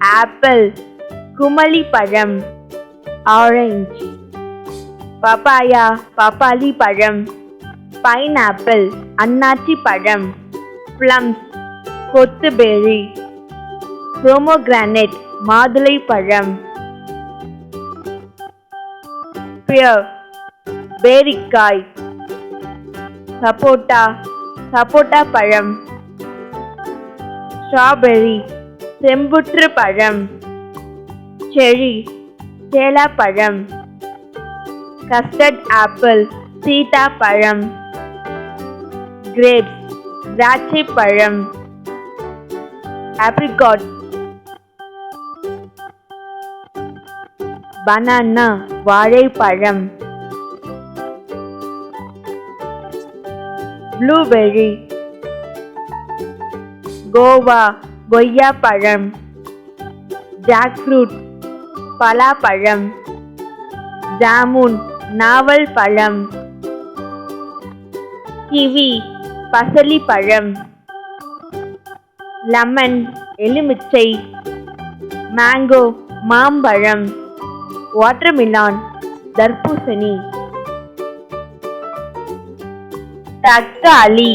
Apple Kumily பழம் orange papaya பப்பாளி பழம் பைனாப்பிள் அன்னாச்சி பழம் ப்ளம்ஸ் கொத்துபேரி ப்ரோமோகிரானைட் மாதுளை பழம் பியர் பேரிக்காய் சப்போட்டா சப்போட்டா பழம். ஸ்ட்ராபெர்ரி செம்புற்று பழம் செரி சேலா பழம் கஸ்டர்ட் ஆப்பிள் சீதா பழம் கிரேப்ஸ் திராட்சை பழம் ஆப்ரிகாட் பனானா வாழைப்பழம் ப்ளூபெர்ரி கோவா கொய்யா பழம் ஜாக் ஃப்ரூட் பலாப்பழம் ஜாமுன் நாவல் பழம் கிவி பசலி பழம் லெமன் எலுமிச்சை மேங்கோ மாம்பழம் வாட்டர்மிலான் தர்பூசணி தக்காளி.